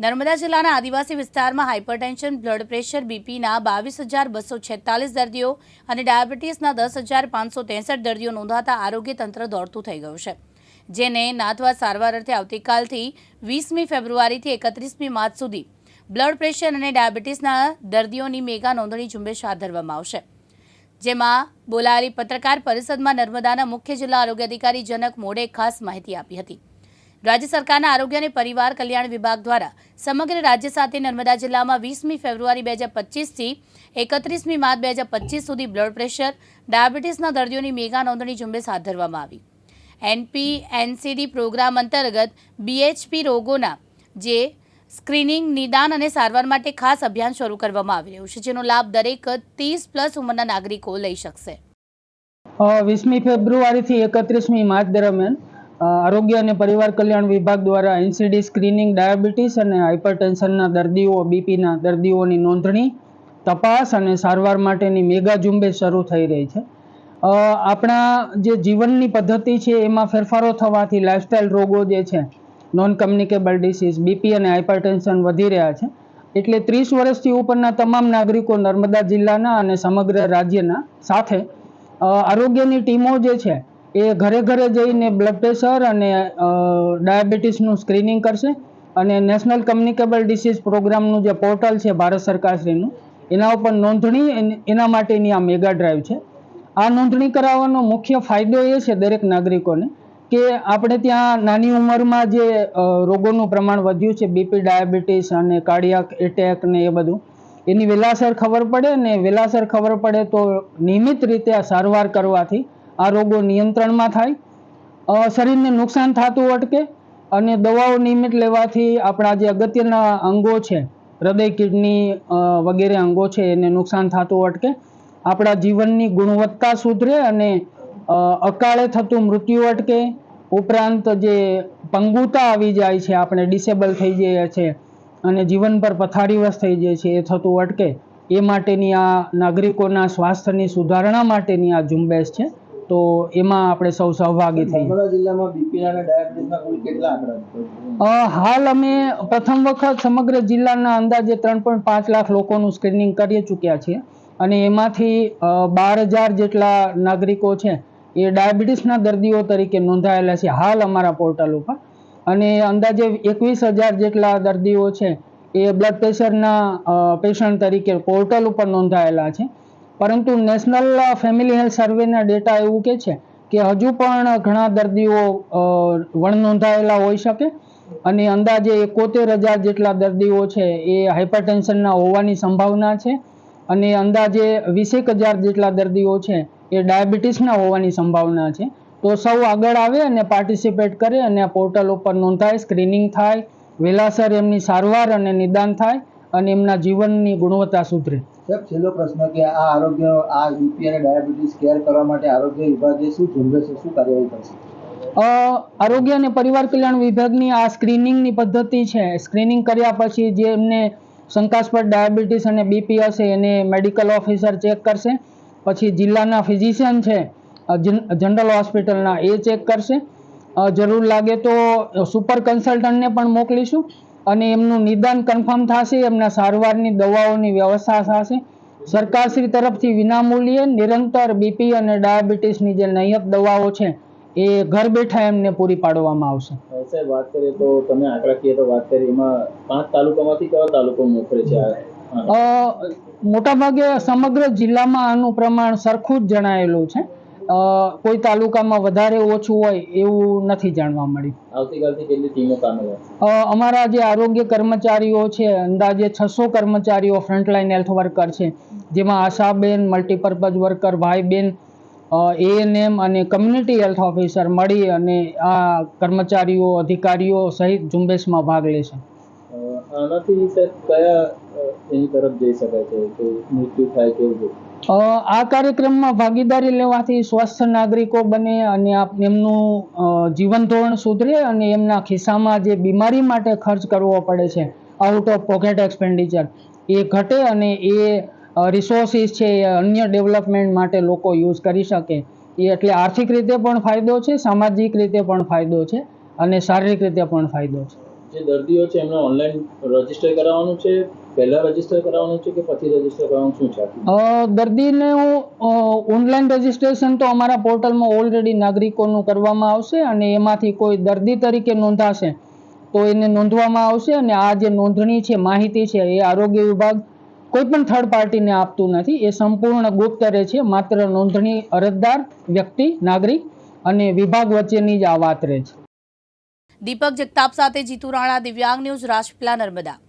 નર્મદા જિલ્લાના આદિવાસી વિસ્તારમાં hypertension blood pressure, બીપીના બાવીસ હજાર બસો છેતાલીસ દર્દીઓ અને ડાયાબિટીસના દસ હજાર પાંચસો ત્રેસઠ દર્દીઓ નોંધાતા આરોગ્ય તંત્ર દોડતું થઈ ગયું છે. જેને નાથવા સારવાર અર્થે આવતીકાલથી વીસમી ફેબ્રુઆરીથી એકત્રીસમી માર્ચ સુધી બ્લડ પ્રેશર અને ડાયાબિટીસના દર્દીઓની મેગા નોંધણી ઝુંબેશ હાથ ધરવામાં આવશે. જેમાં બોલાયેલી પત્રકાર પરિષદમાં નર્મદાના મુખ્ય જિલ્લા આરોગ્ય અધિકારી જનક મોડે ખાસ માહિતી આપી હતી. રાજ્ય સરકારના આરોગ્ય અને પરિવાર કલ્યાણ વિભાગ દ્વારા સમગ્ર રાજ્ય સાથે નર્મદા જિલ્લામાં વીસમી ફેબ્રુઆરી બે હજાર પચીસથી એકત્રીસમી માર્ચ બે સુધી બ્લડ પ્રેશર, ડાયાબિટીસના દર્દીઓની મેગા નોંધણી ઝુંબેશ હાથ ધરવામાં આવી. એનપી, એનસીડી પ્રોગ્રામ અંતર્ગત બીએચપી રોગોના જે સ્ક્રીનિંગ, નિદાન અને સારવાર માટે ખાસ અભિયાન શરૂ કરવામાં આવી રહ્યું છે, જેનો લાભ દરેક ત્રીસ પ્લસ ઉંમરના નાગરિકો લઈ શકશે. વીસમી ફેબ્રુઆરીથી એકત્રીસમી માર્ચ દરમિયાન આરોગ્ય અને પરિવાર કલ્યાણ વિભાગ દ્વારા એનસીડી સ્ક્રીનિંગ ડાયાબિટીસ અને હાઇપરટેન્શનના દર્દીઓ, બીપીના દર્દીઓની નોંધણી, તપાસ અને સારવાર માટેની મેગા ઝુંબેશ શરૂ થઈ રહી છે. આપણા જે જીવનની પદ્ધતિ છે એમાં ફેરફારો થવાથી લાઇફસ્ટાઇલ રોગો જે છે નોન કમ્યુનિકેબલ ડિસીઝ બીપી અને હાઇપરટેન્શન વધી રહ્યા છે. એટલે ત્રીસ વર્ષથી ઉપરના તમામ નાગરિકો નર્મદા જિલ્લાના અને સમગ્ર રાજ્યના સાથે આરોગ્યની ટીમો જે છે એ ઘરે ઘરે જઈને બ્લડ પ્રેશર અને ડાયાબિટીસનું સ્ક્રીનિંગ કરશે અને નેશનલ કમ્યુનિકેબલ ડિસીઝ પ્રોગ્રામનું જે પોર્ટલ છે ભારત સરકારશ્રીનું એના ઉપર નોંધણી એના માટેની આ મેગા ડ્રાઈવ છે. આ નોંધણી કરાવવાનો મુખ્ય ફાયદો એ છે દરેક નાગરિકોને કે આપણે ત્યાં નાની ઉંમરમાં જે રોગોનું પ્રમાણ વધ્યું છે બીપી ડાયાબિટીસ અને કાર્ડિયાક એટેક ને એ બધું, એની વેલાસર ખબર પડે ને વેલાસર ખબર પડે તો નિયમિત રીતે આ સારવાર કરવાથી આ રોગો નિયંત્રણમાં થાય. શરીરને નુકસાન થતું અટકે અને દવાઓ નિયમિત લેવાથી આપણા જે અગત્યના અંગો છે, હૃદય, કિડની વગેરે અંગો છે, એને નુકસાન થતું અટકે. આપણા જીવનની ગુણવત્તા સુધરે અને અકાળે થતું મૃત્યુ અટકે. ઉપરાંત જે પંગુતા આવી જાય છે, આપણે ડિસેબલ થઈ જઈએ છે અને જીવન પર પથારીવશ થઈ જાય છે, એ થતું અટકે. એ માટેની આ નાગરિકોના સ્વાસ્થ્યની સુધારણા માટેની આ ઝુંબેશ છે. તો એમાં આપણે સૌ સહભાગી થઈ જિલ્લામાં બીપી અને ડાયાબિટીસના કુલ કેટલા આંકડા હાલ અમે પ્રથમ વખત સમગ્ર જિલ્લાના અંદાજે ત્રણ પોઈન્ટ પાંચ લાખ લોકોનું સ્ક્રીનિંગ કરી ચૂક્યા છીએ. અને એમાંથી બાર હજાર જેટલા નાગરિકો છે એ ડાયાબિટીસના દર્દીઓ તરીકે નોંધાયેલા છે હાલ અમારા પોર્ટલ ઉપર. અને અંદાજે એકવીસ હજાર જેટલા દર્દીઓ છે એ બ્લડ પ્રેશરના પેશન્ટ તરીકે પોર્ટલ ઉપર નોંધાયેલા છે. પરંતુ નેશનલ ફેમિલી હેલ્થ સર્વેના ડેટા એવું કે છે કે હજુ પણ ઘણા દર્દીઓ વણ નોંધાયેલા હોઈ શકે અને અંદાજે એકોતેર હજાર જેટલા દર્દીઓ છે એ હાઇપરટેન્શનના હોવાની સંભાવના છે અને અંદાજે વીસેક હજાર જેટલા દર્દીઓ છે એ ડાયાબિટીસના હોવાની સંભાવના છે. તો સૌ આગળ આવે અને પાર્ટિસિપેટ કરે અને આ પોર્ટલ ઉપર નોંધાય, સ્ક્રીનિંગ થાય વહેલાસર એમની સારવાર અને નિદાન થાય અને એમના જીવનની ગુણવત્તા સુધરે. સાહેબ છેલ્લો પ્રશ્ન કે આ આરોગ્ય, આ યુપી અને ડાયાબિટીસ કેર કરવા માટે આરોગ્ય વિભાગે શું ઝુંબેશે શું કાર્યવાહી કરશે? આરોગ્ય અને પરિવાર કલ્યાણ વિભાગની આ સ્ક્રીનિંગની પદ્ધતિ છે. સ્ક્રીનિંગ કર્યા પછી જે એમને શંકાસ્પદ ડાયાબિટીસ અને બીપી હશે એને મેડિકલ ઓફિસર ચેક કરશે. પછી જિલ્લાના ફિઝિશિયન છે જનરલ હોસ્પિટલના એ ચેક કરશે. જરૂર લાગે તો સુપર કન્સલ્ટન્ટને પણ મોકલીશું. અને એમનું નિદાન કન્ફર્મ થશે એમના સારવારની દવાઓની વ્યવસ્થા થશે. સરકારશ્રી તરફથી વિનામૂલ્યે નિરંતર બીપી અને ડાયાબિટીસની જે નિયત દવાઓ છે એ ઘર બેઠા એમને પૂરી પાડવામાં આવશે. સાહેબ વાત કરીએ તો તમે આંકડાકીય તો વાત કરી એમાં પાંચ તાલુકામાંથી કયો તાલુકો મોખરે છે મોટાભાગે સમગ્ર જિલ્લામાં આનું પ્રમાણ સરખું જ જણાયેલું છે. કોઈ તાલુકામાં વધારે ઓછું હોય એવું નથી જાણવા મળ્યું. આવતીકાલથી કેટલી ટીમો કામે લાગશે? અમારા જે આરોગ્ય કર્મચારીઓ છે અંદાજે છસો કર્મચારીઓ ફ્રન્ટલાઈન હેલ્થ વર્કર છે જેમાં આશાબેન મલ્ટીપર્પઝ વર્કર ભાઈબેન એએનએમ અને કમ્યુનિટી હેલ્થ ઓફિસર મળી અને આ કર્મચારીઓ અધિકારીઓ સહિત ઝુંબેશમાં ભાગ લેશે આનાથી કયા એની તરફ જઈ શકાય છે કે મૃત્યુ થાય કે એવું. આ કાર્યક્રમમાં ભાગીદારી લેવાથી સ્વસ્થ નાગરિકો બને અને એમનું જીવન ધોરણ સુધરે અને એમના ખિસ્સામાં જે બીમારી માટે ખર્ચ કરવો પડે છે આઉટ ઓફ પોકેટ એક્સપેન્ડિચર એ ઘટે અને એ રિસોર્સિસ છે એ અન્ય ડેવલપમેન્ટ માટે લોકો યુઝ કરી શકે. એ એટલે આર્થિક રીતે પણ ફાયદો છે સામાજિક રીતે પણ ફાયદો છે અને શારીરિક રીતે પણ ફાયદો છે. જે દર્દીઓ છે એમને ઓનલાઈન રજિસ્ટર કરાવવાનું છે પહેલા રજિસ્ટર કરાવવાનું છે કે પછી રજિસ્ટર કરાવવાનું શું છે દર્દીને ઓનલાઈન રજીસ્ટ્રેશન તો અમારા પોર્ટલમાં ઓલરેડી નાગરિકોનું કરવામાં આવશે અને એમાંથી કોઈ દર્દી તરીકે નોંધાશે તો એને નોંધવામાં આવશે અને આ જે નોંધણી છે માહિતી છે એ આરોગ્ય વિભાગ કોઈ પણ થર્ડ પાર્ટીને આપતું નથી. એ સંપૂર્ણ ગુપ્ત રહે છે માત્ર નોંધણી અરજદાર વ્યક્તિ નાગરિક અને વિભાગ વચ્ચેની જ આ વાત રહે છે. દીપક જગતાપ સાથે જીતુ રાણા દિવ્યાંગ ન્યૂઝ રાજપીલા નર્મદા.